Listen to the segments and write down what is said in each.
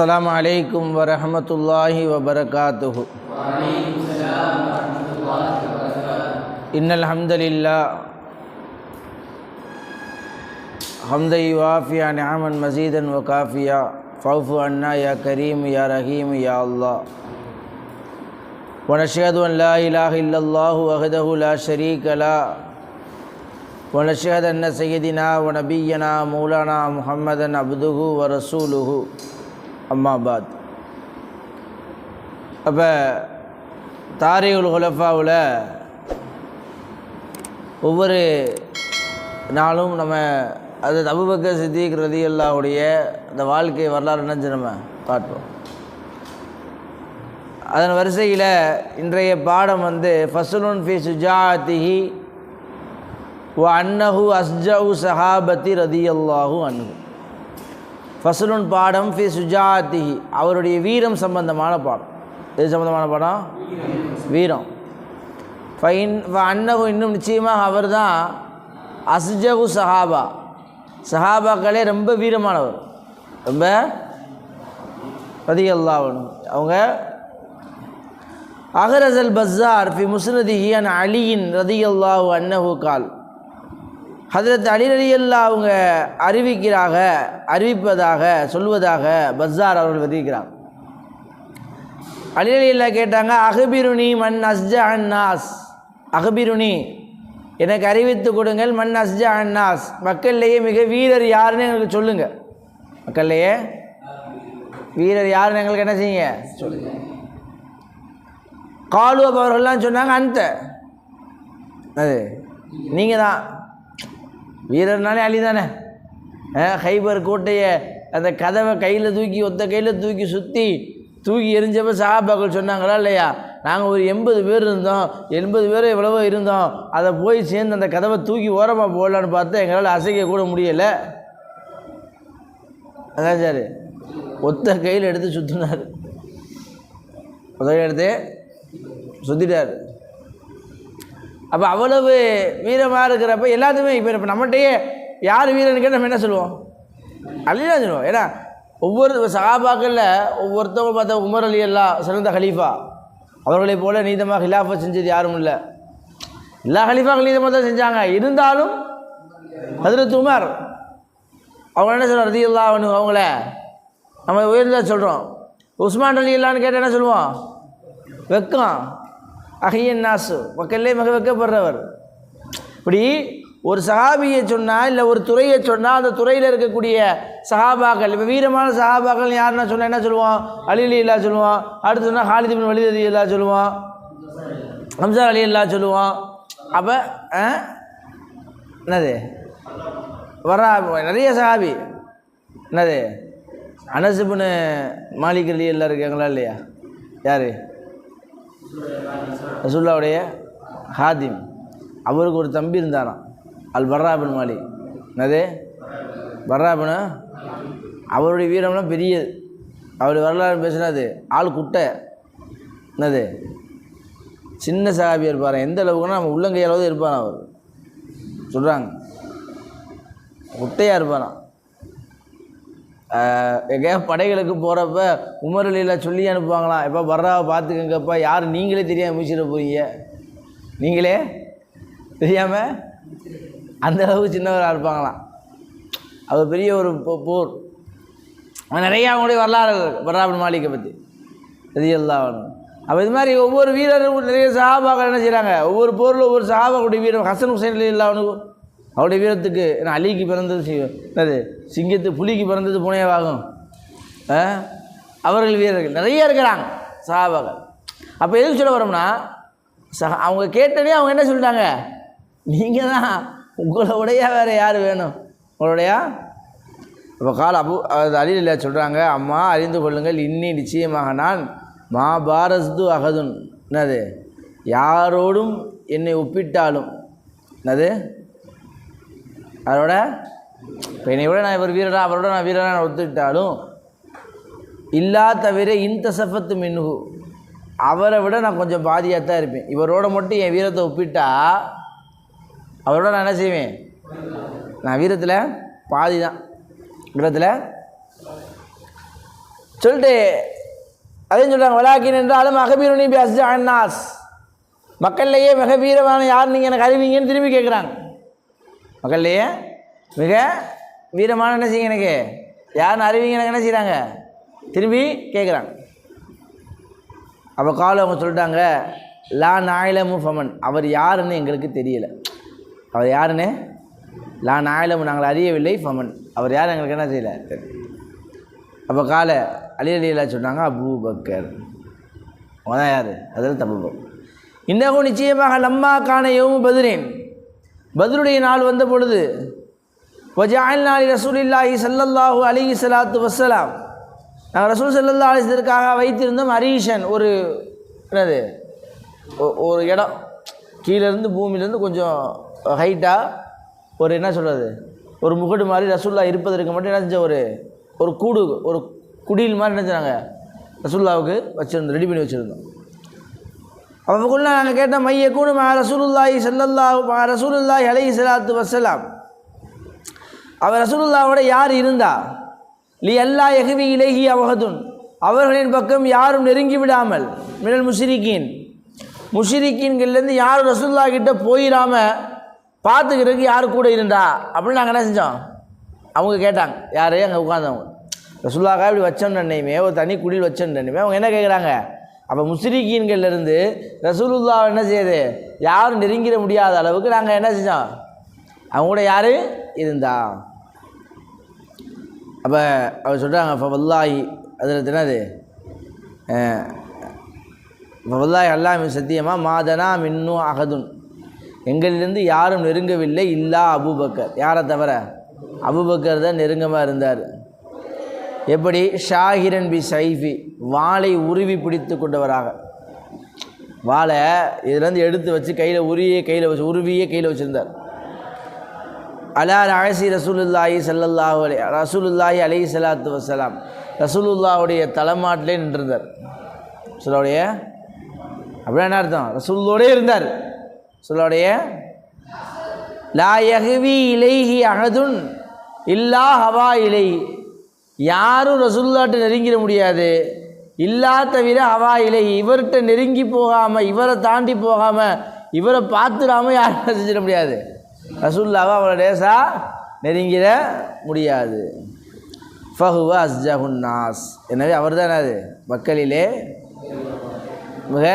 السلام عليكم ورحمة الله وبركاته إن الحمد لله حمد يوافي نعما مزيدا وكافيا فاعف عنا يا كريم يا رحيم يا الله ونشهد أن لا إله إلا الله وحده لا شريك له ونشهد أن سيدنا ونبينا مولانا محمدا عبده ورسوله அம்மா பாத் அப்போ தாரிகுல் ஹுலஃபாவில் ஒவ்வொரு நாளும் நம்ம அது அபுபக்கர் சித்திக் ரதி அல்லாவுடைய அந்த வாழ்க்கை வரலாறு நினைச்சு நம்ம பார்ப்போம் அதன் வரிசையில் இன்றைய பாடம் வந்து ஃபசலுன் ஃபி சுஜாத்திஹி வ அன்னஹு அஸ்ஜவு சஹாபத்தி ரதி அல்லாஹு அன்ஹு. ஃபசலுன் பாடம் ஃபி சுஜாத்திஹி அவருடைய வீரம் சம்பந்தமான பாடம். எது சம்பந்தமான பாடம்? வீரம். ஃபைன் அன்னகு இன்னும் நிச்சயமாக அவர் தான் அசுஜகு சஹாபா. சஹாபாக்களே ரொம்ப வீரமானவர். ரொம்ப ரதி அல்லாவன் அவங்க அகரசல் பஸார் ஃபி முஸ்னதிஹி அன் அலியின் ரதி அல்லாஹு அன்னஹு கால். ஹதரத் அலிரலியல்லா அவங்க அறிவிக்கிறாக அறிவிப்பதாக சொல்வதாக பஸ்ஸார் அவர்கள் விதிக்கிறாங்க அலிரலியல்லா கேட்டாங்க அகபிருணி மண் அஸ்ஜா அன்னாஸ். அகபிருணி எனக்கு அறிவித்து கொடுங்கள் மண் அஸ்ஜா அன்னாஸ். மக்கள்லேயே மிக வீரர் யாருன்னு எங்களுக்கு சொல்லுங்கள் மக்கள்லேயே வீரர் யாருன்னு எங்களுக்கு என்ன செய்யுங்க? சொல்லுங்க காலு அவர்கள்லாம் சொன்னாங்க அந்த அது நீங்கள் தான் வீரர்னாலே அலி தானே ஹைபர் கோட்டையை அந்த கதவை கையில் தூக்கி ஒத்த கையில் தூக்கி சுற்றி தூக்கி எரிஞ்சப்போ சஹாபாக்கள் சொன்னாங்களா இல்லையா? நாங்கள் ஒரு எண்பது பேர் இருந்தோம். எண்பது பேர் எவ்வளவோ இருந்தோம். அதை போய் சேர்ந்து அந்த கதவை தூக்கி ஓரமாக போடலான்னு பார்த்தா எங்களால் அசைக்க கூட முடியலை. அதான் சார் ஒத்த கையில் எடுத்து சுற்றினார் ஒத்த கையில் எடுத்து சுற்றிட்டார் அப்போ அவ்வளவு வீரமாக இருக்கிறப்ப எல்லாத்துமே இப்போ இப்போ நம்மகிட்டயே யார் வீரன்னு கேட்டால் நம்ம என்ன சொல்லுவோம்? அலிதான் சொல்லுவோம். ஏன்னா ஒவ்வொரு சகாபாக்களில் ஒவ்வொருத்தவங்க பார்த்தா உமர் அலி அல்லா சிறந்த ஹலீஃபா. அவர்களை போல நீதமாக ஹிலாஃபா செஞ்சது யாரும் இல்லை. எல்லா ஹலீஃபாக்கள் நீதமாக தான் செஞ்சாங்க. இருந்தாலும் ஹதரத் உமர் அவங்க என்ன சொல்கிறோம் ரதி அல்லா அவங்கள நம்ம உயர்ந்தா சொல்கிறோம் உஸ்மான் அலி இல்லான்னு கேட்டால் என்ன சொல்லுவோம் வெக்கம். அகையன் நாசு மக்களே மிக வைக்கப்படுறவர். இப்படி ஒரு சஹாபியை சொன்னால் இல்லை ஒரு துறையை சொன்னால் அந்த துறையில் இருக்கக்கூடிய சஹாபாக்கள் இப்போ வீரமான சஹாபாக்கள் யாருன்னா சொன்னால் என்ன சொல்லுவோம் அலிலி இல்லா சொல்லுவோம் அடுத்து சொன்னால் ஹாலித் பின் வலித் அலி இல்லா சொல்லுவோம் ஹம்சா அலி இல்லா சொல்லுவோம் அப்போ என்னது? வரா நிறைய சஹாபி. என்னது? அனசுபுன்னு மாலிக் அலி எல்லாம் இருக்காங்களா இல்லையா? யார்? ரசுல்லாவுடைய ஹாதிம். அவருக்கு ஒரு தம்பி இருந்தாராம். அல் பர்ராபின் மாலி. என்னது? பர்ராபின் அவருடைய வீரம்லாம் பெரியது அவர் வரலாறு பேசுனது ஆள் குட்டை. என்னது? சின்ன சகாபியாக இருப்பார்? எந்த அளவுக்குன்னா நம்ம உள்ளங்கையளவு இருப்பார் அவர். சொல்கிறாங்க குட்டையாக இருப்பாராம். எங்கேயா படைகளுக்கு போகிறப்ப உமரலியில் சொல்லி அனுப்புவாங்களாம் எப்போ வர்றாவை பார்த்துக்கங்கப்பா. யார்? நீங்களே தெரியாமல் முடிச்சிட போறீங்க. நீங்களே தெரியாமல் அந்த அளவுக்கு சின்னவராக இருப்பாங்களாம். அவர் பெரிய ஒரு போர். நிறையா அவங்களுடைய வரலாறு பர்ராபின் மாளிகை பற்றி எல்லாம் அப்போ இது மாதிரி ஒவ்வொரு வீரரும் நிறைய சஹாபாக்கள் என்ன செய்கிறாங்க ஒவ்வொரு போரில் ஒவ்வொரு சஹாபாக்குடைய வீரர் ஹசன் ஹுசைன் இல்லாமனுக்கும் அவருடைய வீரத்துக்கு ஏன்னா அலிக்கு பிறந்தது என்னது? சிங்கத்து புலிக்கு பிறந்தது புனையவாகும். அவர்கள் வீரர்கள். நிறைய இருக்கிறாங்க. சஹாபாக்கள் அப்போ எதுக்கு சொல்ல வரோம்னா ச அவங்க கேட்டனே அவங்க என்ன சொல்லிட்டாங்க? நீங்கள் தான் உங்களுடைய வேறு யார் வேணும்? உங்களுடைய? இப்போ கால அபு அது அலிலில்லா சொல்கிறாங்க அம்மா அறிந்து கொள்ளுங்கள். இன்னி நிச்சயமாக நான் மாபாரஸ்து அகதுன். என்னது? யாரோடும் என்னை ஒப்பிட்டாலும். என்னது? அதோட இப்போ என்னை விட நான் இவர் வீரரா அவரோட நான் வீரராக நான் ஒத்துக்கிட்டாலும் இல்லா தவிர இந்த சஃபத்து மின்ஹு. அவரை விட நான் கொஞ்சம் பாதியாக தான் இருப்பேன். இவரோட மட்டும் என் வீரத்தை ஒப்பிட்டா அவரோட நான் என்ன செய்வேன்? நான் வீரத்தில் பாதி தான் வீரத்தில் சொல்லிட்டு அதையும் சொல்கிறாங்க வலாக்கின் என்றாலும் அகபீருனி பி அஸ்ஜா மக்கள்லேயே மிக வீரமான யார் நீங்கள் எனக்கு அறிவிங்கன்னு திரும்பி கேட்குறாங்க மக்கள்லையே மிக வீரமான என்ன செய்யுங்க எனக்கு? யாருன்னு அறிவிங்க எனக்கு என்ன செய்கிறாங்க திரும்பி கேட்குறாங்க அப்போ காலம் அவங்க சொல்லிட்டாங்க லா நாயிலமு ஃபமன். அவர் யாருன்னு எங்களுக்கு தெரியலை. அவர் யாருன்னு? லா நாயிலமு நாங்கள் அறியவில்லை ஃபமன். அவர் யார் எங்களுக்கு என்ன செய்யலை? அப்போ காலை அலி அலிலா சொன்னாங்க அபூ பக்கர் அவன் தான் யார்? அதில் தப்பு இன்னமும் நிச்சயமாக லம்மா காண எவும் பதிரேன். பதிலுடைய நாள் வந்த பொழுது வஜாயில் நாளி ரசூலில்லாஹி ஸல்லல்லாஹு அலைஹி சலாத்து வசலாம் நாங்கள் ரசூல் சல்லல்லா அலிசதற்காக வைத்திருந்தோம் ஹரீஷன் ஒரு என்னது ஒ- ஒரு இடம். கீழேருந்து பூமியிலேருந்து கொஞ்சம் ஹைட்டாக ஒரு என்ன சொல்கிறது ஒரு முகடு மாதிரி ரசூல்லா இருப்பதற்கு மட்டும் என்ன செஞ்ச ஒரு ஒரு கூடு ஒரு குடில் மாதிரி என்ன செஞ்சாங்க ரசூல்லாவுக்கு வச்சுருந்தோம் ரெடி பண்ணி வச்சுருந்தோம். அப்போக்குள்ள நாங்கள் கேட்டோம் மைய கூடு மா ரசூலுல்லாஹி செல்லல்லா மா ரசூலுல்லாஹி அலை ஸலாத்து வசலாம் அவர் ரசூலுல்லாவோட யார் இருந்தா? லி அல்லா எஹ்வி இலகி அவகதுன் அவர்களின் பக்கம் யாரும் நெருங்கி விடாமல் மினல் முஷிரிக்கீன் முஷிரிக்கீன்கள்லேருந்து யாரும் ரசூல்லா கிட்ட போயிடாம பார்த்துக்கிறதுக்கு யார் கூட இருந்தா? அப்படின்னு நாங்கள் என்ன செஞ்சோம்? அவங்க கேட்டாங்க. யாரையும் அங்கே உட்காந்தவங்க ரசூல்லாக்கா இப்படி வச்சோன்னு நினைமே ஒரு தனி குடியில் வச்சோன்னு நினைமே அவங்க என்ன கேட்குறாங்க அப்போ முஸ்ரிக்கீன்கள்லேருந்து ரசூலுல்லா என்ன செய்யுது? யாரும் நெருங்கிட முடியாத அளவுக்கு நாங்கள் என்ன செஞ்சோம்? அவங்க கூட யார்? இருந்தா. அப்போ அவர் சொல்கிறாங்க இப்போ வல்லாஹி அதில் தினது வல்லாய் அல்லாமி சத்தியமாக மாதனா மின்னு அகதுன் எங்களிலிருந்து யாரும் நெருங்கவில்லை இல்லா அபுபக்கர். யாரை தவிர? அபுபக்கர் தான் நெருங்கமாக இருந்தார். எப்படி? ஷாஹிரன் பி சைஃபி. வாளை உருவி பிடித்து கொண்டவராக. வாளை இதுலேருந்து எடுத்து வச்சு கையில் உருவியே கையில் வச்சு உருவியே கையில் வச்சுருந்தார். அலா ராசி ரசூலுல்லாஹி சல்லல்லாஹு அலைஹி ரசூலுல்லாஹி அலி சலாத்து வசலாம் ரசூலுல்லாவுடைய தலைமாட்டிலே நின்றிருந்தார். ரசூலுடைய அப்படின்னா என்ன அர்த்தம்? ரசூலோடே இருந்தார். ரசூலுடைய லா யகுவி இலைஹி அகதுன் இல்லா ஹவா இலை யாரும் ரசுல்லாட்ட நெருங்கிட முடியாது. இல்லா தவிர அவா இலை இவர்கிட்ட நெருங்கி போகாமல் இவரை தாண்டி போகாமல் இவரை பார்த்துடாமல் யாரும் செஞ்சிட முடியாது. ரசுல்லாவை அவளை லேசா நெருங்கிட முடியாது. ஃபஹுவ அஸ்ஜஹுன் நாஸ் எனவே அவர் தான் அது? மக்களிலே மிக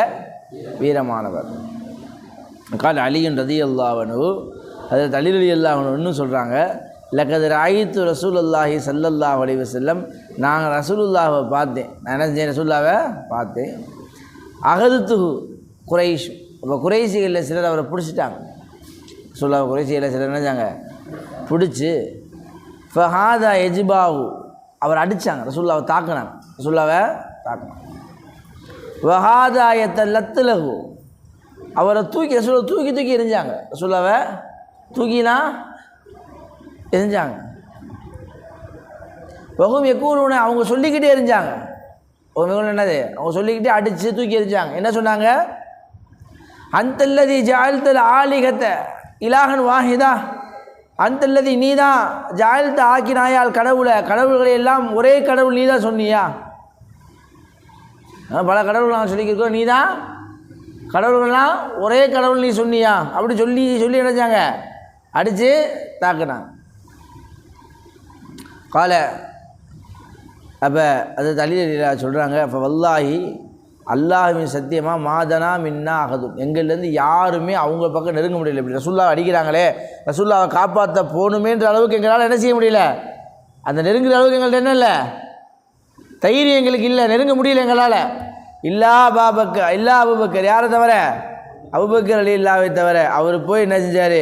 வீரமானவர். கால் அலியின் ரதி அல்லாவனு அதில் தலிரலி அல்லாவனு இன்னும் சொல்கிறாங்க லக்கது ராயித்து ரசூல் அல்லாஹி சல்லல்லாஹ் செல்லம் நாங்கள் ரசூலுல்லாவை பார்த்தேன். நான் என்ன செஞ்சேன்? ரசூல்லாவை பார்த்தேன். அகதுத்து குறைஷ் இப்போ குறைசிகளில் சிலர் அவரை பிடிச்சிட்டாங்க. ரசூல்லாவை குறைசிகளில் சிலர் நினைச்சாங்க பிடிச்சி ஃபஹாதா எஜிபாவு அவர் அடித்தாங்க ரசூல்லாவை தாக்குனாங்க. ரசூல்லாவை தாக்குனாங்க. வஹாதாயத்தை லத்துலகு அவரை தூக்கி ரசூலை தூக்கி தூக்கி எரிஞ்சாங்க. ரசூல்லாவை தூக்கினா எரிஞ்சாங்க. வகும் எக்கூறுன அவங்க சொல்லிக்கிட்டே எரிஞ்சாங்க. என்னது? அவங்க சொல்லிக்கிட்டே அடித்து தூக்கி எரிஞ்சாங்க. என்ன சொன்னாங்க? அந்தல்லதி ஜாயல்தல் ஆலிகத்தை இலாகன் வாஹிதா. அந்தல்லதி நீ தான் ஜாயல்த ஆக்கினாயால் கடவுளை. கடவுள்களை எல்லாம் ஒரே கடவுள் நீ தான் சொன்னியா பல கடவுள் நாங்கள் சொல்லிக்கிறோம் நீ தான் கடவுள்கள்லாம் ஒரே கடவுள் நீ சொன்னியா? அப்படி சொல்லி சொல்லி நினைச்சாங்க அடித்து தாக்குனாங்க. கால அப்போ அது தலிலா சொல்கிறாங்க அப்போ வல்லாஹி அல்லாஹுவின் சத்தியமாக மாதனா மின்னா அகதும். எங்கள்லேருந்து யாருமே அவங்க பக்கம் நெருங்க முடியல. இப்படி ரசுல்லா அடிக்கிறாங்களே ரசுல்லாவை காப்பாற்ற போகணுமேன்ற அளவுக்கு எங்களால் என்ன செய்ய முடியல? அந்த நெருங்குற அளவுக்கு எங்கள்கிட்ட என்ன இல்லை? தைரியம் எங்களுக்கு இல்லை நெருங்க முடியல எங்களால். இல்லா பாபக்கர் இல்லா அபுபக்கர் யாரை தவிர? அபுபக்கர் அலி இல்லாவை தவிர அவர் போய் என்ன செஞ்சார்?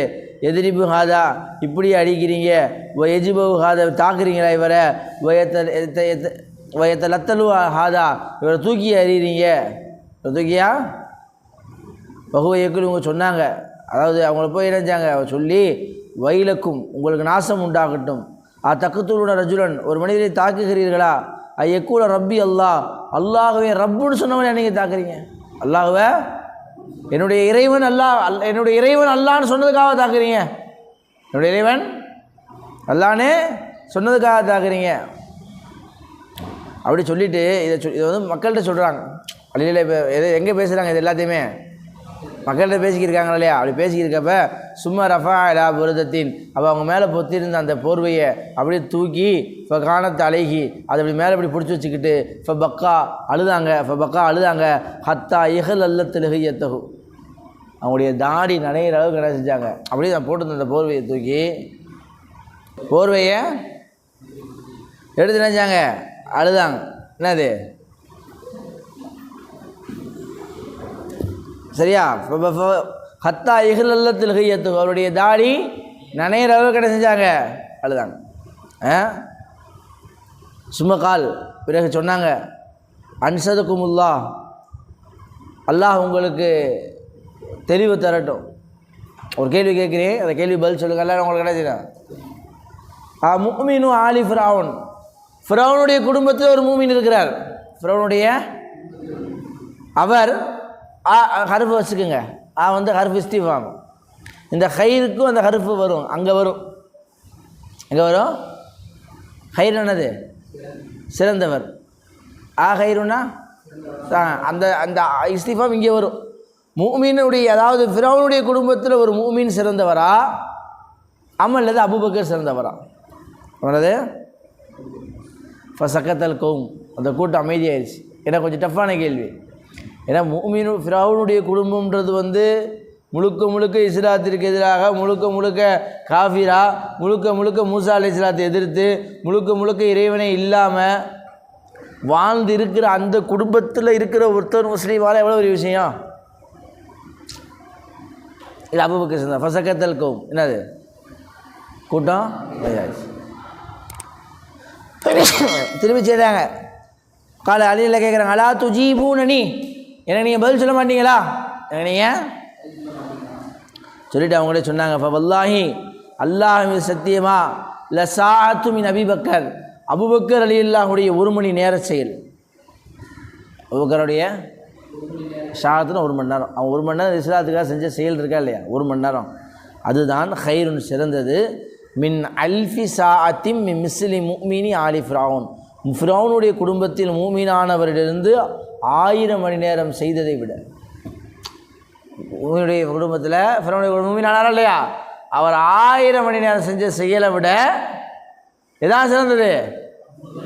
எதிரிபு ஹாதா இப்படி அடிக்கிறீங்க. ஒ எஜிபு ஹாதா தாக்குறீங்களா இவரை? வயத்த லத்தலு ஹாதா இவரை தூக்கி அறிகிறீங்க இவரை தூக்கியா? பகுவ இயக்குன்னு இவங்க சொன்னாங்க. அதாவது அவங்கள போய் இணைஞ்சாங்க சொல்லி வயலுக்கும் உங்களுக்கு நாசம் உண்டாகட்டும். ஆ தக்கத்தூளுன ரஜுலன் ஒரு மனிதரை தாக்குகிறீர்களா? ஐயக்கூட ரப்பி அல்லாஹ். அல்லாகவே ரப்புன்னு சொன்னவனே நீங்கள் தாக்குறீங்க. அல்லாகவே என்னுடைய இறைவன் அல்லாஹ் அல் என்னுடைய இறைவன் அல்லான்னு சொன்னதுக்காக தாக்குறீங்க. என்னுடைய இறைவன் அல்லானே சொன்னதுக்காக தாக்குறீங்க. அப்படி சொல்லிட்டு இதை சொ இதை வந்து மக்கள்கிட்ட சொல்கிறாங்க வழியில் இப்போ எது எங்கே பேசுகிறாங்க இது எல்லாத்தையுமே? மக்கள்கிட்ட பேசிக்கிருக்காங்களா இல்லையா? அப்படி பேசிக்கிருக்கப்ப சும்மா ரஃபா இலா புரதத்தின். அப்போ அவங்க மேலே பொத்திருந்த அந்த போர்வையை அப்படியே தூக்கி இப்போ காணத்து அழகி அதை அப்படி மேலே இப்படி பிடிச்சி வச்சுக்கிட்டு இப்போ பக்கா அழுதாங்க. இப்போ பக்கா அழுதாங்க. ஹத்தா இகல் அல்ல தெலுகையத்தகு அவங்களுடைய தாடி நனைகிற அளவுக்கு என்ன செஞ்சாங்க? அப்படியே நான் போட்டிருந்த அந்த போர்வையை தூக்கி போர்வையை எடுத்து நினைச்சாங்க அழுதாங்க. என்னது? சரியா? ஹத்தா இகலல்லத்தில் கையத்து அவருடைய தாடி நனையிற அளவுக்கு என்ன செஞ்சாங்க? அழுதாங்க. ஆ? கால். பிறகு சொன்னாங்க அன்சதுக்குமுல்லா. அல்லாஹ் உங்களுக்கு தெளிவு தரட்டும். ஒரு கேள்வி கேட்குறேன். அந்த கேள்வி பதில் சொல்லுங்கள் எல்லாரும் உங்களுக்கு கிடைச்சிடும் ஆ முக்மீனு ஆலி ஃபிரவுன் ஃபிரவுனுடைய குடும்பத்தில் ஒரு மூமின் இருக்கிறார். ஃபிரவுனுடைய அவர் ஆ ஹருஃபு வச்சுக்கோங்க. ஆ வந்து ஹருஃப் இஸ்திஃபாம். இந்த ஹைருக்கும் அந்த ஹருஃபு வரும். அங்கே வரும். எங்கே வரும். ஹயிர் என்னது? சிறந்தவர். ஆ ஹைருனா? அந்த அந்த இஸ்திஃபாம் இங்கே வரும். மூமீனுடைய அதாவது ஃபிரௌனுடைய குடும்பத்தில் ஒரு மூமீன் சிறந்தவரா? அமல்லது அபுபக்கர் சிறந்தவரா? அவனது சக்கத்தல் கௌம். அந்த கூட்டம் அமைதியாயிருச்சு. ஏன்னா கொஞ்சம் டஃப்பான கேள்வி. ஏன்னா மூமினு ஃபிராவுனுடைய குடும்பம்ன்றது வந்து முழுக்க முழுக்க இஸ்லாத்திற்கு எதிராக முழுக்க முழுக்க காஃபிரா முழுக்க முழுக்க மூசா அலி இஸ்லாத்தை எதிர்த்து முழுக்க முழுக்க இறைவனை இல்லாமல் வாழ்ந்து இருக்கிற அந்த குடும்பத்தில் இருக்கிற ஒருத்தர் முஸ்லீமால எவ்வளோ ஒரு விஷயம்? இது அபுபக்கர் சிந்தா ஃபசக்கத்தல் கௌம். என்னது? கூட்டம்? திரும்பி செய்கிறாங்க காலை அழியில் கேட்குறாங்க அலா துஜீபூனி எனக்கு நீங்கள் பதில் சொல்ல மாட்டீங்களா? எனக்கு நீங்கள் சொல்லிட்டு அவங்களே சொன்னாங்க இப்போ வல்லாஹி அல்லாஹ் மீது சத்தியமா? லசாத்து மின் அபிபக்கர் அபுபக்கர் அலி அல்லாஹுடைய ஒரு மணி நேர செயல். அபுபக்கருடைய ஷாத்துன்னு ஒரு மணி நேரம். அவன் ஒரு மணி நேரம் இஸ்லாத்துக்காக செஞ்ச செயல் இருக்கா இல்லையா? ஒரு மணி நேரம். அதுதான் ஹைருன் சிறந்தது. மின் அல்ஃபி சாஅத்திம் மின் மிஸ்லி முக்மினி ஆலி ஃப்ராவுன். ஃபிரௌனுடைய குடும்பத்தில் மூமீனானவரிலிருந்து ஆயிரம் மணி நேரம் செய்ததை விட உங்களுடைய குடும்பத்தில் ஃபிரௌனுடைய குடும்பம் இல்லையா? அவர் ஆயிரம் மணி நேரம் செஞ்ச செயலை விட எதான் சிறந்தது?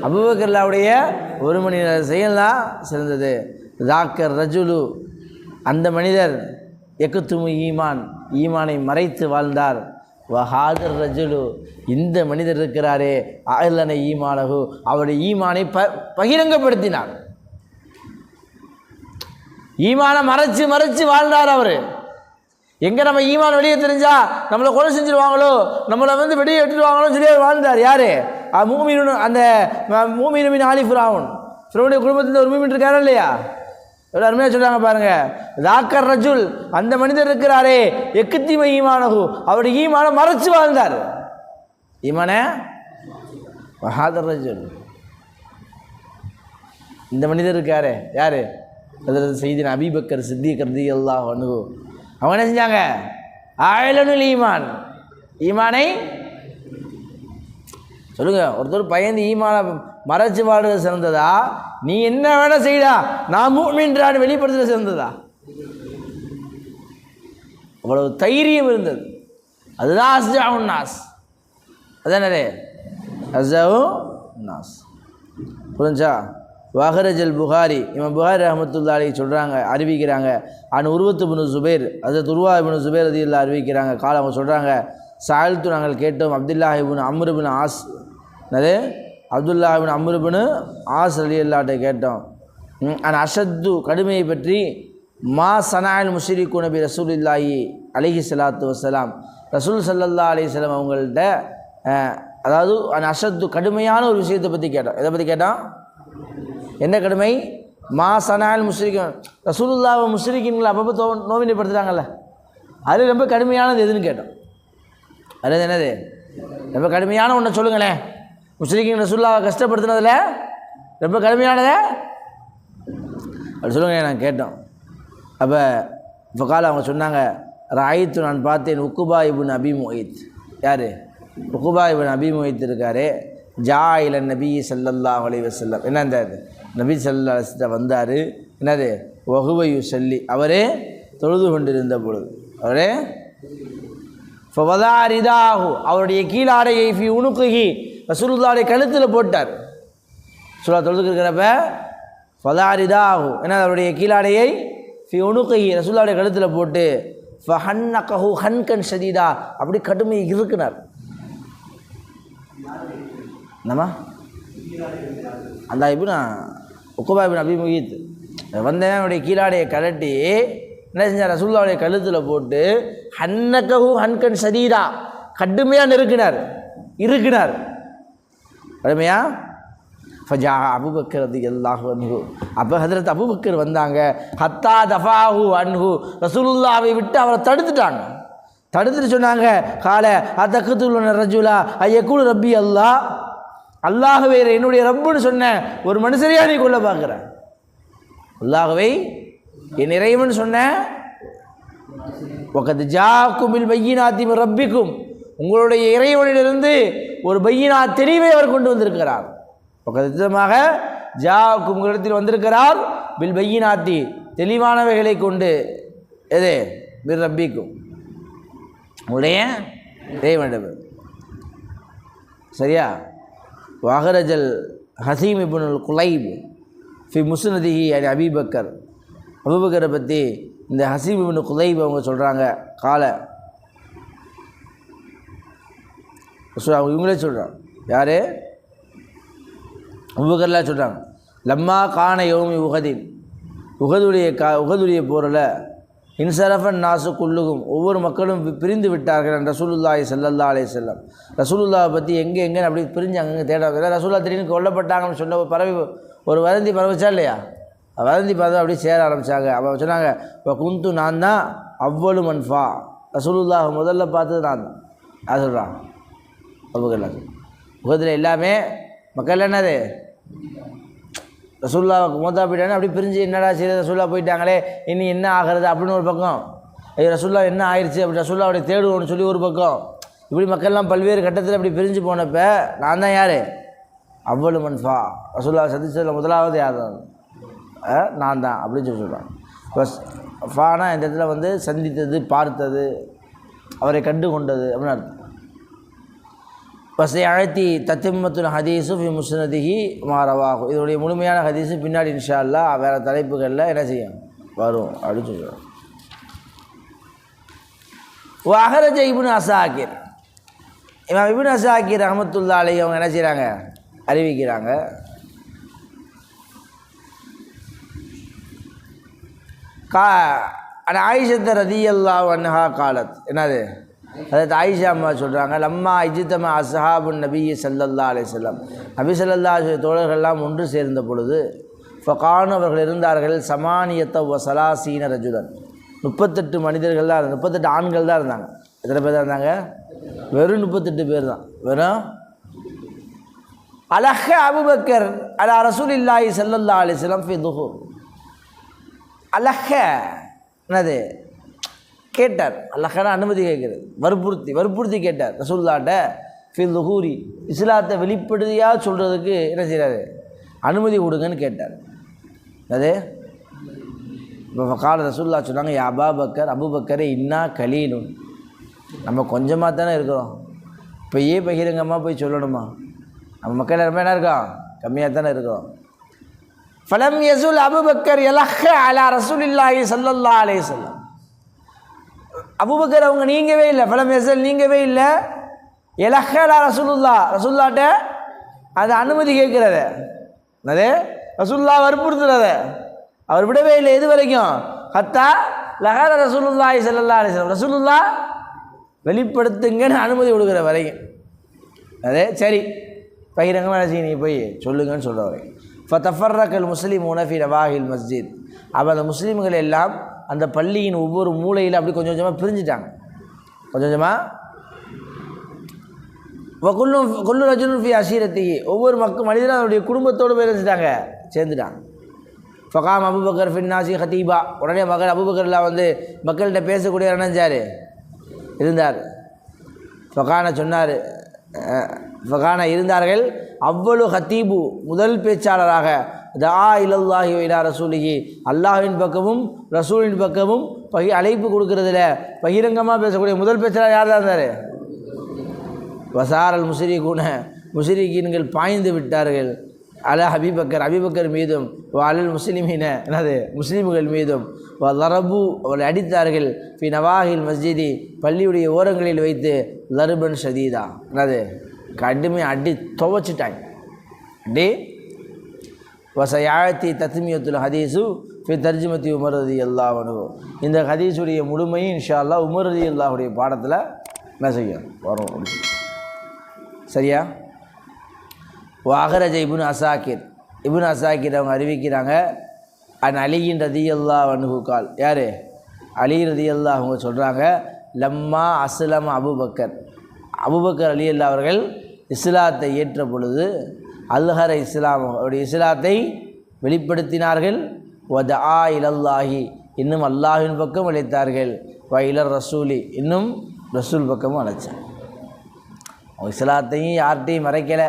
அபுபக்கர்லாவுடைய ஒரு மணி நேர செயல் தான் சிறந்தது. தாக்கர் ரஜுலு அந்த மனிதர் எக்குத்துமு ஈமான் ஈமானை மறைத்து வாழ்ந்தார். வஹாதர் ரஜுலு இந்த மனிதர் இருக்கிறாரே ஆயிலனை ஈமானகு அவருடைய ஈமானை ப பகிரங்கப்படுத்தினார். ஈமானை மறைச்சு மறைச்சு வாழ்ந்தார் அவர். எங்கே நம்ம ஈமான் வெளியே தெரிஞ்சா நம்மளை கொலை செஞ்சுருவாங்களோ நம்மளை வந்து வெளியே எடுத்துருவாங்களோ சொல்லி வாழ்ந்தார். யார்? மூமீனு அந்த மூமீனுமின் ஆலிஃபுராவன் ஃபிரவுடைய குடும்பத்தில் ஒரு மூமின் இருக்காரா இல்லையா? எவ்வளோ அருமையாக சொல்கிறாங்க பாருங்க. தாக்கர் ரஜுல் அந்த மனிதர் இருக்கிறாரே எக்குத்திமை ஈமானகு அவருடைய ஈமானை மறைச்சு வாழ்ந்தார். ஈமானே? மகாதர் ரஜுல். இந்த மனிதர் இருக்காரே. யார்? அதில் செய்தின் அபிபக்கர் சித்திகர்தி தி அல்லாஹ் அவங்க என்ன செஞ்சாங்க? ஆயலனுல் ஈமான். ஈமானை? சொல்லுங்க ஒருத்தர் பயந்து ஈமான மறைச்சு வாழ்றது சிறந்ததா? நீ என்ன வேணால் செய்யடா நான் மூமின்றான்னு வெளிப்படுத்துறது சிறந்ததா? அவ்வளவு தைரியம் இருந்தது. அதுதான் அஸ்ஜாவுன் நாஸ். அதானே அஸ்ஜாவும் நாஸ். புரிஞ்சா? வஹரஜல் புகாரி. இவன் புகாரி ரஹமத்துல்லா சொல்கிறாங்க அறிவிக்கிறாங்க. அன் உருவத்து பின் சுபேர் அது துருவா இபின் சுபேர் அது இல்லை அறிவிக்கிறாங்க. கால அவங்க சொல்கிறாங்க சாயல்த்து நாங்கள் கேட்டோம் அப்துல்லாஹிபின் அம்ருபின் ஆஸ். என்னது? அப்துல்லாவின் அம்ருபின் ஆஸ் அலி அல்லாட்ட கேட்டோம் அந்த அசத்து அஷத்து கடுமையை பற்றி மா சனாயில் முஷிரிக்கு நபி ரசூல் இல்லாஹி அலிஹி சலாத்து வசலாம் ரசூல் சல்லல்லா அலிஸ்லாம் அவங்கள்ட்ட அதாவது அந்த அஷத்து கடுமையான ஒரு விஷயத்தை பற்றி கேட்டோம் எதை பற்றி கேட்டோம் என்ன கடுமை? மா சனால் முஸ்ரிக்கும் ரசூலுல்லாவை முஸ்ரிக்கின்களை அப்பப்போ தோ நோவினைப்படுத்துகிறாங்கல்ல அது ரொம்ப கடுமையானது எதுன்னு கேட்டோம் அது என்னது? ரொம்ப கடுமையான ஒன்றை சொல்லுங்களேன். முஸ்லிக்கின் ரசுல்லாவை கஷ்டப்படுத்தினதில்? ரொம்ப கடுமையானதை? அப்படி சொல்லுங்க நான் கேட்டோம். அப்போ இப்போ கால அவங்க சொன்னாங்க ராயித்து நான் பார்த்தேன் உக்குபா இபுன் அபி மொஹித் யார்? உக்குபா இபுன் அபி மொஹித் இருக்காரு. ஜா இல நபி செல்லல்லா அலைஹி வஸல்லம். என்ன இந்த நபி சல்லா அலிஸ்ல வந்தார். என்னது? வகுவையு சொல்லி அவரே தொழுது கொண்டிருந்த பொழுது. அவரே ஃபவதாரிதாஹு அவருடைய கீழாடையை ஃபி உணுக்குகி ரசூலுல்லாவுடைய கழுத்தில் போட்டார். சுல்லா தொழுதுக்கு இருக்கிறப்ப ஃபதாரிதாஹு ஏன்னா அவருடைய கீழாடையை? ஃபி உணுக்குகி ரசூலுல்லாவுடைய கழுத்தில் போட்டு ஃபஹன்னகஹு ஹன்கன் ஷதீதா. அப்படி கடுமையை இருக்குனார் என்னம்மா? அந்த இப்போ நான் உக்குபா இபின் அபி முகீத். வந்தேன் அவனுடைய கீழாடையை கழட்டி என்ன செஞ்சார்? ரசூல்லாவுடைய கழுத்தில் போட்டு ஹன்னகஹு ஹன்கன் சதீதா கடுமையாக நெருக்கினார். இருக்குனார் அருமையா? ஃபஜா அபுபக்கர் அது எல்லாஹு அன்ஹு. அப்போ ஹதரத் அபுபக்கர் வந்தாங்க. ஹத்தா தஃபாஹு அன்ஹு. ரசூலுல்லாவை விட்டு அவரை தடுத்துட்டாங்க. தடுத்துட்டு சொன்னாங்க கால அத்தக்குத்துள்ள ரஜுலா ஐயக்கூடு ரப்பி அல்லாஹ் அல்லாஹ்வே என்னுடைய ரப்புன்னு சொன்னேன் ஒரு மனுஷரையா நீ கொள்ள பார்க்குற? அல்லாகவே என் இறைவன் சொன்ன ஒக்கத்து ஜாக்கும் பையினாத்தி ரப்பிக்கும். உங்களுடைய இறைவனிலிருந்து ஒரு பையினா தெளிவை அவர் கொண்டு வந்திருக்கிறார். பக்கமாக ஜாவுக்கு உங்களிடத்தில் வந்திருக்கிறார். பில் பையினாத்தி தெளிவானவைகளை கொண்டு எது? பில் ரப்பிக்கும். உங்களுடைய இறைவனிடம். சரியா? வாகரஜல் ஹசீம் இபுனுல் குலைப் ஃபி முஸ்னதிஹி அலி அபிபக்கர். அபுபக்கரை பற்றி இந்த ஹசீம் இபுனு குலைப் அவங்க சொல்கிறாங்க காலை சொல்ல- அவங்க இவங்களே சொல்கிறாங்க யார்? அபுபக்கர்லாம் சொல்கிறாங்க லம்மா கான யோமி உகதின். உகதுடைய கா உகதுடைய போரில் இன்சரஃபன் நாசு குல்லுகும். ஒவ்வொரு மக்களும் பிரிந்து விட்டார்கள் என்ற ரசூலுல்லாஹி ஸல்லல்லாஹு செல்லம் வஸல்லம். ரசூலுல்லாவை பற்றி எங்கே எங்கே அப்படி பிரிஞ்சு அங்கங்கே தேட ரசூல்லா திடீர்னு கொல்லப்பட்டாங்கன்னு சொன்ன ஒரு பரவி ஒரு வதந்தி பரவச்சா இல்லையா? வதந்தி பார்த்து அப்படியே சேர ஆரம்பித்தாங்க அப்போ சொன்னாங்க இப்போ குந்து நான் தான் அவ்வளவு மன்ஃபா. ரசூலுல்லாஹ் முதல்ல பார்த்தது நான் தான் அது சொல்கிறான் அபுகர்லாக்கு முகத்தில் எல்லாமே மக்கள் என்னது? ரசூல்லா மூத்தா போயிட்டானே அப்படி பிரிஞ்சு என்னடா சரி ரசூல்லா போயிட்டாங்களே இனி என்ன ஆகிறது? அப்படின்னு ஒரு பக்கம். ஐயோ ரசூல்லா என்ன ஆயிடுச்சு அப்படி ரசூல்லாவுடைய தேடுவோம்னு சொல்லி ஒரு பக்கம். இப்படி மக்கள்லாம் பல்வேறு கட்டத்தில் அப்படி பிரிஞ்சு போனப்போ நான் தான் யார்? அவ்வளவு மன்ஃபா ரசூல்லாவை சந்திச்சதில் முதலாவது யார்? தான் நான் தான் அப்படின்னு சொல்லி சொல்கிறான் பஸ் ஃபானா இந்த இடத்துல வந்து சந்தித்தது பார்த்தது அவரை கண்டு கொண்டது அப்படின்னு அர்த்தம். பசை அழைத்தி தத்திம்மத்துல் ஹதீஸு ஃபி முஸ்னதிஹி மாறவாகும் இதனுடைய முழுமையான ஹதீஸு பின்னாடி இன்ஷா அல்லா வேறு தலைப்புகளில் என்ன செய்யும்? வரும். அப்படின்னு சொல்லுவாங்க அகரஜ இபுன் அசாக்கிர் இவன் இபுன் அசாக்கிர் அஹமத்துல்லா அலை அவங்க என்ன செய்கிறாங்க அறிவிக்கிறாங்க. கா அந்த ஆயிஷத்த ரதியல்லா அன்ஹா காலத். என்னது? அதாவது ஆயிஷா அம்மா சொல்கிறாங்க லம்மா இஜித்தம அசஹாபு நபி சல்லல்லா அலையம் நபி சல்லல்லா தோழர்கள்லாம் ஒன்று சேர்ந்த பொழுது ஃபகான் அவர்கள் இருந்தார்கள் சமானியத்த ஒ சலாசீன ரஜுதன் முப்பத்தெட்டு மனிதர்கள் தான் இருந்தது முப்பத்தெட்டு ஆண்கள் தான் இருந்தாங்க. எத்தனை பேர் தான் இருந்தாங்க? வெறும் முப்பத்தெட்டு பேர் தான். வெறும்? அலஹ அபுபக்கர் அலா ரசூலில்லாஹி ஸல்லல்லாஹு அலைஹி அலிஸ்லாம் ஃபி துஹூர். அலஹ என்னது? கேட்டார். அல்லாஹான அனுமதி கேட்குறது. வற்புறுத்தி வற்புறுத்தி கேட்டார். ரசூல்லாட்ட ஃபில் லுஹூரி இஸ்லாத்தை வெளிப்படுத்தியாக சொல்கிறதுக்கு என்ன செய்கிறாரு அனுமதி கொடுங்கன்னு கேட்டார். அது இப்போ கால ரசூல்லா சொன்னாங்க யா அபா பக்கர் அபுபக்கரே இன்னா கலீனு நம்ம கொஞ்சமாக தானே இருக்கிறோம். இப்போயே பகிரங்கமாக போய் சொல்லணுமா? நம்ம மக்கள் எல்லாருமே என்ன இருக்கோம் கம்மியாக தானே இருக்கிறோம். ஃபலம் யசுல் அபுபக்கர் எலஹ அலா ரசூலில்லாஹி ஸல்லல்லாஹு அலே வஸல்லம். அபுபக்கர் அவங்க நீங்கவே இல்லை. ஃபலம் எசல் நீங்கவே இல்லை. எலஹலா ரசூலுல்லா. ரசூல்லாட்ட அது அனுமதி கேட்குறத. அது ரசூல்லா வற்புறுத்துறத. அவர் விடவே இல்லை எது வரைக்கும்? ஹத்தா லஹர ரசூலுல்லா ஸல்லல்லாஹு அலைஹி ரசூலுல்லா வெளிப்படுத்துங்கன்னு அனுமதி கொடுக்குற வரைக்கும். அதே சரி. பகிரங்கமாக என்ன செய்ய நீ போய் சொல்லுங்கன்னு சொல்கிற வரைக்கும். ஃபத்தஃபர்ரக்கல் முஸ்லீம் உனஃபி ரவாஹில் மஸ்ஜித். அப்போ அந்த முஸ்லீம்கள் எல்லாம் அந்த பள்ளியின் ஒவ்வொரு மூலையில் அப்படி கொஞ்சம் கொஞ்சமாக பிரிஞ்சுட்டாங்க. கொஞ்சம் கொஞ்சமாக கொல்லும் கொல்லு ரஜுனும் ஃபி அசீரத்தி ஒவ்வொரு மக்கள் மனிதனும் அவருடைய குடும்பத்தோடு போய் இருந்துட்டாங்க சேர்ந்துட்டாங்க. ஃபகாம் அபுபக்கர் ஃபின்னாசி ஹத்தீபா உடனே மகன் அபுபக்கர்லாம் வந்து மக்கள்கிட்ட பேசக்கூடிய நினைஞ்சார் இருந்தார். ஃபகான சொன்னார். ஃபகான இருந்தார்கள். அவ்வளவு ஹத்தீபு முதல் பேச்சாளராக தா இலல்லாஹி வைலா ரசூலிகி அல்லாஹின் பக்கமும் ரசூலின் பக்கமும் பகி அழைப்பு கொடுக்கறதுல பகிரங்கமாக பேசக்கூடிய முதல் பேச்சாளர் யார் தான் இருந்தார்? வசாரல் முஸ்ரிகூன முசிரிகீன்கள் பாய்ந்து விட்டார்கள். அல ஹபீபக்கர் அபிபக்கர் மீதும். அலல் முஸ்லிமீன. என்னது? முஸ்லீம்கள் மீதும். லரபு அவளை அடித்தார்கள். பி நவாஹில் மஸ்ஜிதி பள்ளியுடைய ஓரங்களில் வைத்து லருபன் ஷதீதா. என்னது? கடுமை அடி துவச்சிட்டாங்க. அடி வசயாழ்த்தி தத்மியத்துல் ஹதீஸு ஃபி தர்ஜுமத்தி உமர் ரதி அல்லாஹனு இந்த ஹதீஸுடைய முழுமையும் இன்ஷா அல்லா உமர் ரதி அல்லாஹுடைய பாடத்தில் என்ன செய்யும் வரும். சரியா? வாகரஜ இபுன் அசாக்கிர் இபுன் அசாக்கிர் அவங்க அறிவிக்கிறாங்க அன் அலியின் ரதி அல்லா கால். யார்? அலி ரதி அல்லா அவங்க சொல்கிறாங்க லம்மா அசலம் அபுபக்கர். அபுபக்கர் அலி அல்லா அவர்கள் இஸ்லாத்தை ஏற்ற பொழுது அல்ஹர இஸ்லாம் அவருடைய இஸ்லாத்தை வெளிப்படுத்தினார்கள். வத ஆ இலல்லாஹி இன்னும் அல்லாஹின் பக்கம் அழைத்தார்கள். வ இலர் ரசூலி இன்னும் ரசூல் பக்கமும் அழைச்சார். அவங்க இஸ்லாத்தையும் யார்கிட்டையும் மறைக்கலை.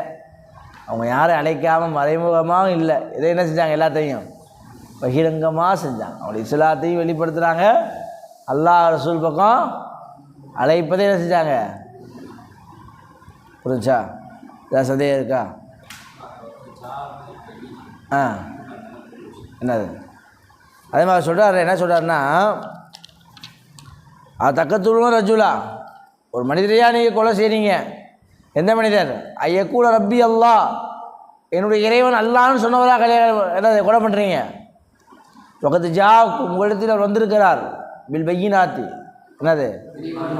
அவங்க யாரும் அழைக்காமல் மறைமுகமாகவும் இல்லை. இதை என்ன செஞ்சாங்க எல்லாத்தையும்? பகிரங்கமாக செஞ்சாங்க. அவங்க இஸ்லாத்தையும் வெளிப்படுத்துகிறாங்க அல்லாஹ் ரசூல் பக்கம் அழைப்பதே என்ன செஞ்சாங்க? புரிஞ்சா? ஏதாவது சந்தேகம் இருக்கா? ஆ. என்னது? அதே மாதிரி சொல்கிறாரு என்ன சொல்கிறாருன்னா அது தக்கத்துள்ளும் ரஜுலா ஒரு மனிதரையாக நீங்கள் கொலை செய்கிறீங்க எந்த மனிதர்? ஐயக்கூட ரப்பி அல்லாஹ் என்னுடைய இறைவன் அல்லான்னு சொன்னவராக கல்யாணம் என்னது கொலை பண்ணுறீங்க பக்கத்து ஜா உங்களிடத்தில் அவர் வந்திருக்கிறார். பில் பையினாத்தி. என்னது?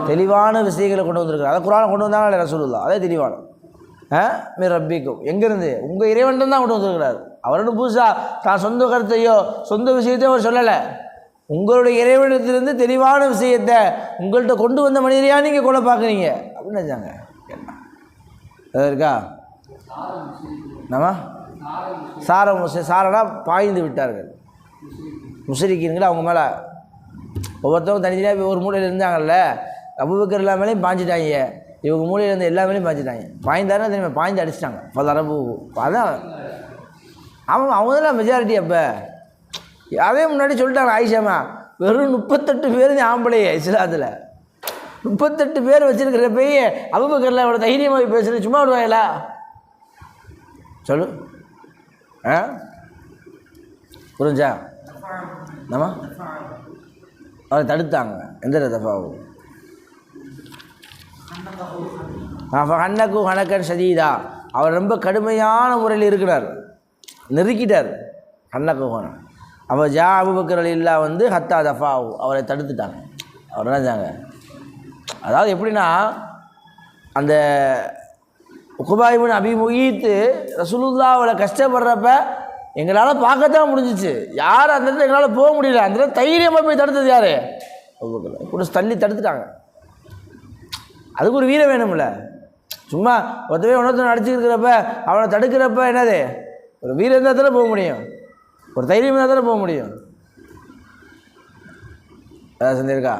தெளிவான விஷயங்களை கொண்டு வந்திருக்கிறார். அதை குரானை கொண்டு வந்தாங்க சொல்லுதா அதே தெளிவான. ஆ? மீ ரப்பிக்கும். எங்கேருந்து? உங்கள் இறைவன் தான் கொண்டு வந்திருக்கிறார். அவரோட புதுசாக தான் சொந்த கருத்தையோ சொந்த விஷயத்தையோ அவர் சொல்லலை. உங்களுடைய இறைவனத்திலிருந்து தெளிவான விஷயத்தை உங்கள்கிட்ட கொண்டு வந்த மனிதரையா நீங்கள் கொலை பார்க்குறீங்க? அப்படின்னு நினச்சாங்க இருக்கா? நம்ம சார முச சாரனா பாய்ந்து விட்டார்கள். முஸ்லிக்கீன்கள் அவங்க மேலே. ஒவ்வொருத்தவங்க தனித்தனியாக ஒரு மூலையில் இருந்தாங்கல்ல அபுபக்கர் எல்லா மேலேயும் பாஞ்சிட்டாங்க. இவங்க மூலையில் இருந்து எல்லா மேலேயும் பாஞ்சிட்டாங்க. பாய்ந்தாருன்னா தெரியுமா? பாய்ந்து அடிச்சிட்டாங்க. பல அரபு அதான். ஆமாம் அவங்க தான் மெஜாரிட்டி அப்போ. அதே முன்னாடி சொல்லிட்டாங்க ஆயிஷாமா வெறும் முப்பத்தெட்டு பேர் தான் ஆம்பளையே இஸ்லாத்தில். முப்பத்தெட்டு பேர் வச்சுருக்கிறப்பயே போய் அபுபக்கரில் அவ்வளோ தைரியமாக பேசுகிறேன் சும்மா விடுவாங்களா சொல்லு. ஆ? புரிஞ்சா? நம்ம அவரை தடுத்தாங்க. எந்த தஃபாவும் ஹன்னக்கு வணக்கன் சதீதா அவர் ரொம்ப கடுமையான முறையில் இருக்கிறார். நெருக்கிட்டார். ஹன்னக்கு அப்போ அவர் ஜா அபுபக்கர் இல்லா வந்து ஹத்தா தஃபாவு. அவரை தடுத்துட்டாங்க. அவர் என்ன செஞ்சாங்க? அதாவது எப்படின்னா அந்த உகுபாயிபின் அபிமுகீத்து ரசூலுல்லாவோட கஷ்டப்படுறப்ப எங்களால் பார்க்கத்தான் முடிஞ்சிச்சு. யார் அந்த இடத்துல எங்களால் போக முடியல. அந்த இடத்துல தைரியமாக போய் தடுத்தது யார்? கூட தள்ளி தடுத்துட்டாங்க. அதுக்கு ஒரு வீரம் வேணும்ல. சும்மா ஒருத்தவே இன்னொருத்தன் நடிச்சிருக்கிறப்ப அவனை தடுக்கிறப்ப என்னது? ஒரு வீரம் இருந்தால் தானே போக முடியும்? ஒரு தைரியம் இருந்தால் தானே போக முடியும்? ஏதாவது சந்தேகா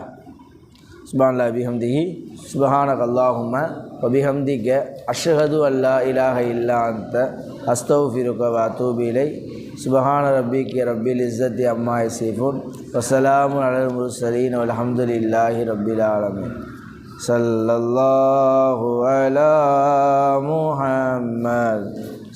சுபான் அல்லா பிஹம்திஹி. சுபஹானக் அல்லாஹும்ம வபிஹம்திக அஷ்ஹது அல்லா இலாஹ இல்லா அந்த அஸ்தௌஃபிருக வாத்தூபிலை சுபஹான ரப்பிக்கு ரப்பில் இஸ்ஸத்தி அம்மா இசீஃபுன் வசலாமு அலல் முர்சலீன். வல்ஹம்துலில்லாஹி ரப்பில் ஆலமின். சல்லல்லாஹு அலா முஹம்மத்.